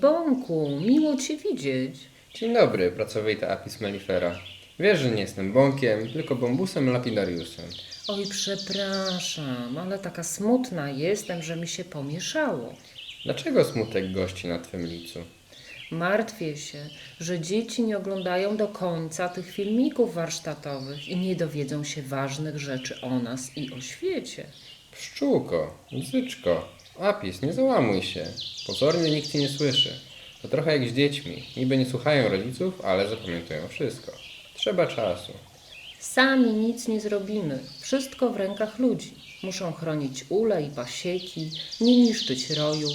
Bąku, miło Cię widzieć. Dzień dobry, pracowita Apis mellifera. Wiesz, że nie jestem bąkiem, tylko bambusem lapidariusem. Oj, przepraszam, ale taka smutna jestem, że mi się pomieszało. Dlaczego smutek gości na twym licu? Martwię się, że dzieci nie oglądają do końca tych filmików warsztatowych i nie dowiedzą się ważnych rzeczy o nas i o świecie. Pszczółko, bzyczko, Apis, nie załamuj się. Pozornie nikt ci nie słyszy. To trochę jak z dziećmi. Niby nie słuchają rodziców, ale zapamiętują wszystko. Trzeba czasu. Sami nic nie zrobimy. Wszystko w rękach ludzi. Muszą chronić ule i pasieki, nie niszczyć roju,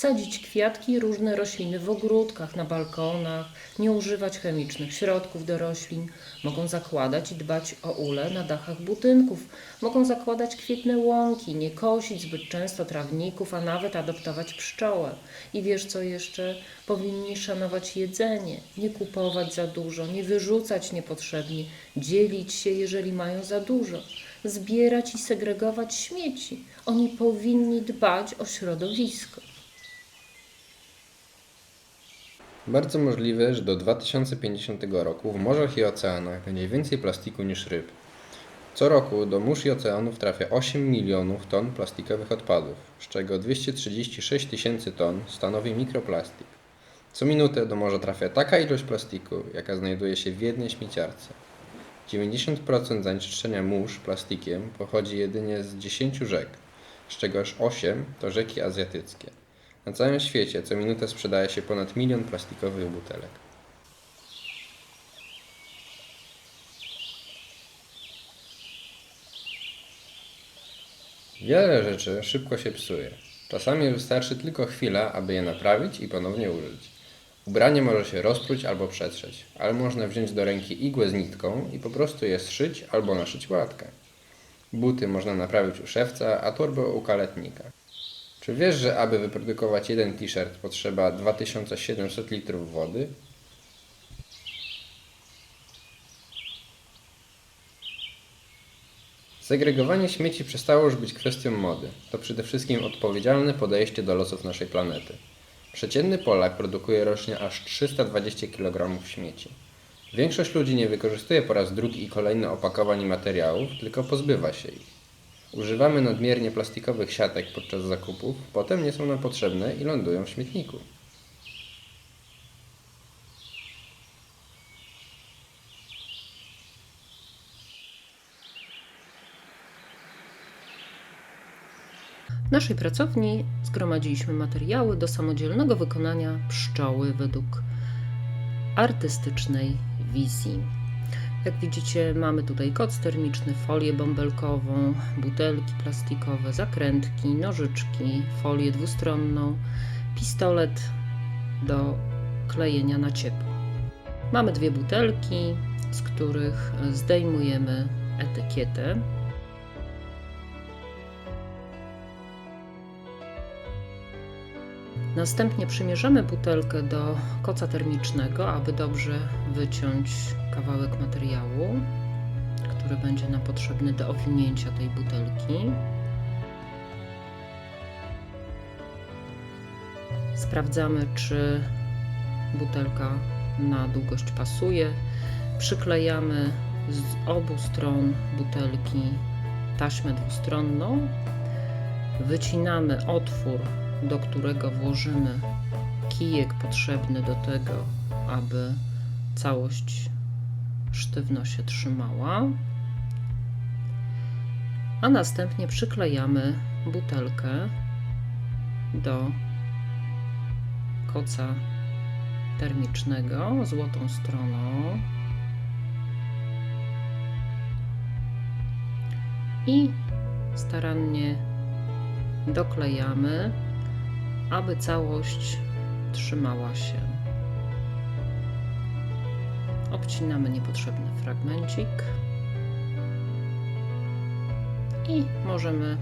sadzić kwiatki różne rośliny w ogródkach, na balkonach, nie używać chemicznych środków do roślin. Mogą zakładać i dbać o ule na dachach budynków. Mogą zakładać kwietne łąki, nie kosić zbyt często trawników, a nawet adoptować pszczołę. I wiesz co jeszcze? Powinni szanować jedzenie, nie kupować za dużo, nie wyrzucać niepotrzebnie, dzielić się, jeżeli mają za dużo, zbierać i segregować śmieci. Oni powinni dbać o środowisko. Bardzo możliwe, że do 2050 roku w morzach i oceanach będzie więcej plastiku niż ryb. Co roku do mórz i oceanów trafia 8 milionów ton plastikowych odpadów, z czego 236 tysięcy ton stanowi mikroplastik. Co minutę do morza trafia taka ilość plastiku, jaka znajduje się w jednej śmieciarce. 90% zanieczyszczenia mórz plastikiem pochodzi jedynie z 10 rzek, z czego aż 8 to rzeki azjatyckie. Na całym świecie co minutę sprzedaje się ponad milion plastikowych butelek. Wiele rzeczy szybko się psuje. Czasami wystarczy tylko chwila, aby je naprawić i ponownie użyć. Ubranie może się rozpróć albo przetrzeć, ale można wziąć do ręki igłę z nitką i po prostu je zszyć albo naszyć łatkę. Buty można naprawić u szewca, a torbę u kaletnika. Czy wiesz, że aby wyprodukować jeden t-shirt potrzeba 2700 litrów wody? Segregowanie śmieci przestało już być kwestią mody. To przede wszystkim odpowiedzialne podejście do losów naszej planety. Przeciętny Polak produkuje rocznie aż 320 kg śmieci. Większość ludzi nie wykorzystuje po raz drugi i kolejny opakowań i materiałów, tylko pozbywa się ich. Używamy nadmiernie plastikowych siatek podczas zakupów, potem nie są nam potrzebne i lądują w śmietniku. W naszej pracowni zgromadziliśmy materiały do samodzielnego wykonania pszczoły według artystycznej wizji. Jak widzicie, mamy tutaj koc termiczny, folię bąbelkową, butelki plastikowe, zakrętki, nożyczki, folię dwustronną, pistolet do klejenia na ciepło. Mamy dwie butelki, z których zdejmujemy etykietę. Następnie przymierzamy butelkę do koca termicznego, aby dobrze wyciąć kawałek materiału, który będzie nam potrzebny do owinięcia tej butelki. Sprawdzamy, czy butelka na długość pasuje. Przyklejamy z obu stron butelki taśmę dwustronną. Wycinamy otwór do którego włożymy kijek potrzebny do tego, aby całość sztywno się trzymała. A następnie przyklejamy butelkę do koca termicznego złotą stroną i starannie doklejamy aby całość trzymała się. Obcinamy niepotrzebny fragmencik i możemy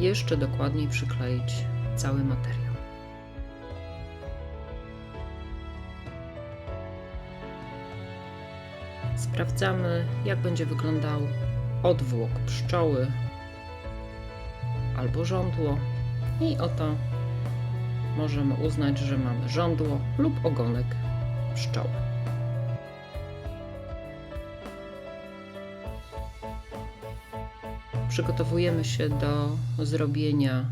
jeszcze dokładniej przykleić cały materiał. Sprawdzamy, jak będzie wyglądał odwłok pszczoły albo żądło i oto możemy uznać, że mamy żądło lub ogonek pszczoły. Przygotowujemy się do zrobienia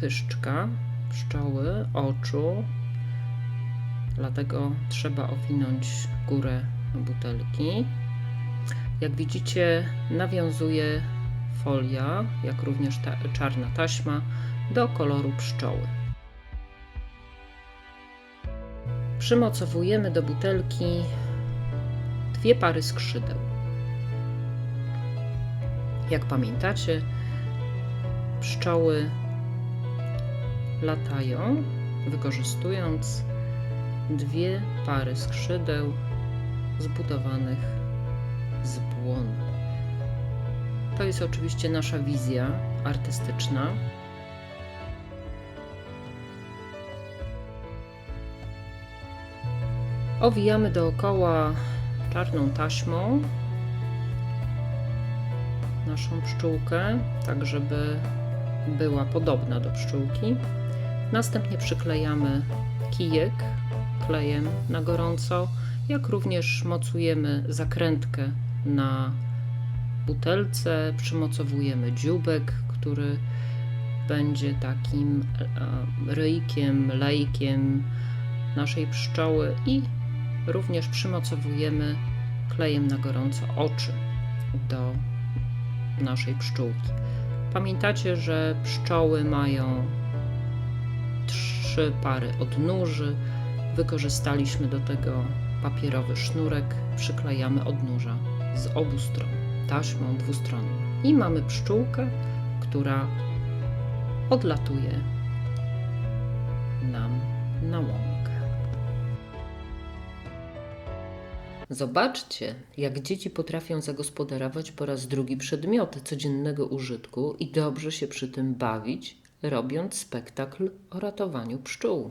pyszczka pszczoły, oczu. Dlatego trzeba owinąć górę butelki. Jak widzicie, nawiązuje folia, jak również ta czarna taśma do koloru pszczoły. Przymocowujemy do butelki dwie pary skrzydeł. Jak pamiętacie, pszczoły latają, wykorzystując dwie pary skrzydeł zbudowanych z błony. To jest oczywiście nasza wizja artystyczna. Owijamy dookoła czarną taśmą naszą pszczółkę, tak żeby była podobna do pszczółki. Następnie przyklejamy kijek klejem na gorąco, jak również mocujemy zakrętkę na butelce, przymocowujemy dzióbek, który będzie takim e, ryjkiem, lejkiem naszej pszczoły i również przymocowujemy klejem na gorąco oczy do naszej pszczółki. Pamiętacie, że pszczoły mają trzy pary odnóży. Wykorzystaliśmy do tego papierowy sznurek, przyklejamy odnóża z obu stron taśmą dwustronną. I mamy pszczółkę, która odlatuje nam na łąkę. Zobaczcie, jak dzieci potrafią zagospodarować po raz drugi przedmioty codziennego użytku i dobrze się przy tym bawić, robiąc spektakl o ratowaniu pszczół.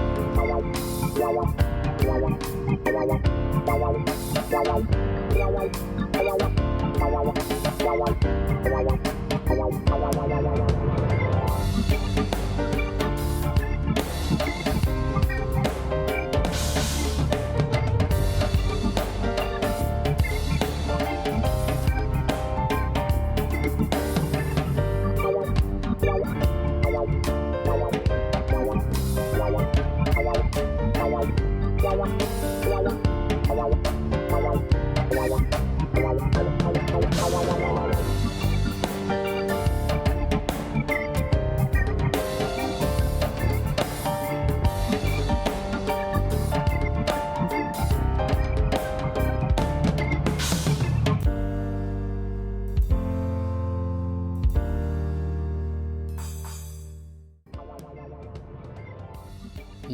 Bye.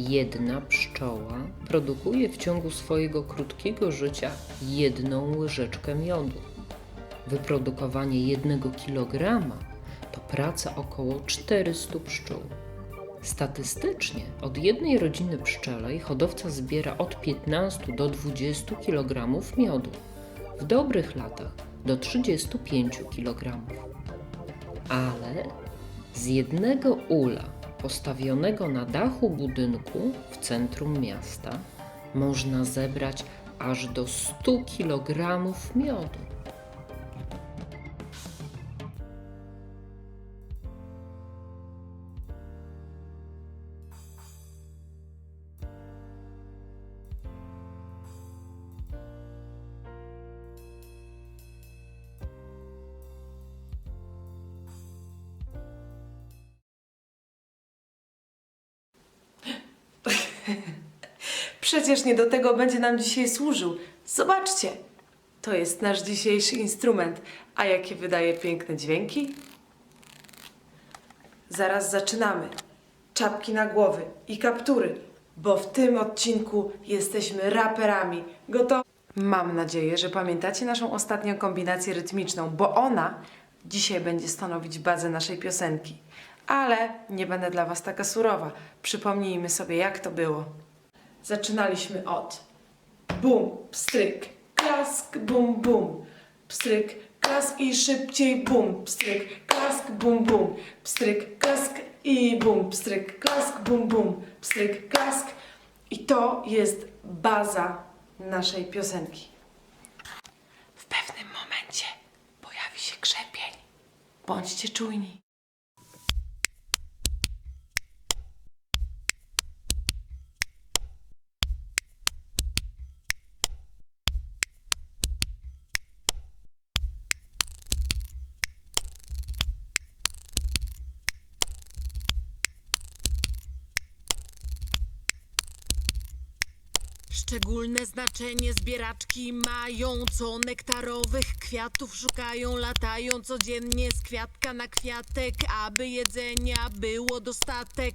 Jedna pszczoła produkuje w ciągu swojego krótkiego życia jedną łyżeczkę miodu. Wyprodukowanie jednego kilograma to praca około 400 pszczół. Statystycznie od jednej rodziny pszczelej hodowca zbiera od 15 do 20 kg miodu. W dobrych latach do 35 kg. Ale z jednego ula postawionego na dachu budynku w centrum miasta można zebrać aż do 100 kg miodu. Przecież nie do tego będzie nam dzisiaj służył. Zobaczcie, to jest nasz dzisiejszy instrument. A jakie wydaje piękne dźwięki? Zaraz zaczynamy. Czapki na głowy i kaptury, bo w tym odcinku jesteśmy raperami. Gotowi? Mam nadzieję, że pamiętacie naszą ostatnią kombinację rytmiczną, bo ona dzisiaj będzie stanowić bazę naszej piosenki. Ale nie będę dla Was taka surowa. Przypomnijmy sobie, jak to było. Zaczynaliśmy od bum, pstryk, klask, bum, bum, pstryk, klask i szybciej bum, pstryk, klask, bum, bum, pstryk, klask i bum, pstryk, klask, bum, bum, pstryk, klask. I to jest baza naszej piosenki. W pewnym momencie pojawi się krzepień. Bądźcie czujni. Szczególne znaczenie zbieraczki mają, co nektarowych kwiatów szukają, latają codziennie z kwiatka na kwiatek, aby jedzenia było dostatek.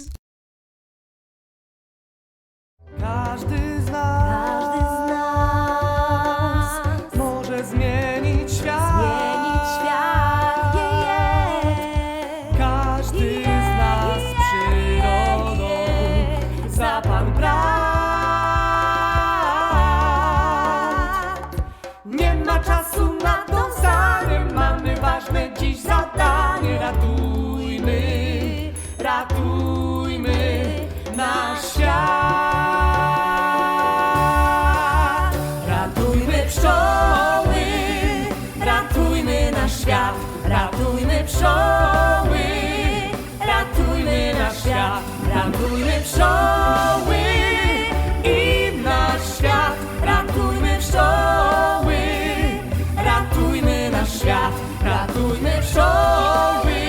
czoły,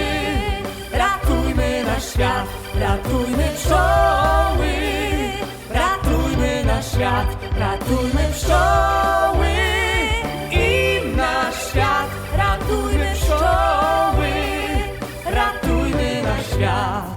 ratujmy nasz świat, ratujmy pszczoły, ratujmy nasz świat, ratujmy pszczoły. I nasz świat, ratujmy pszczoły, ratujmy nasz świat.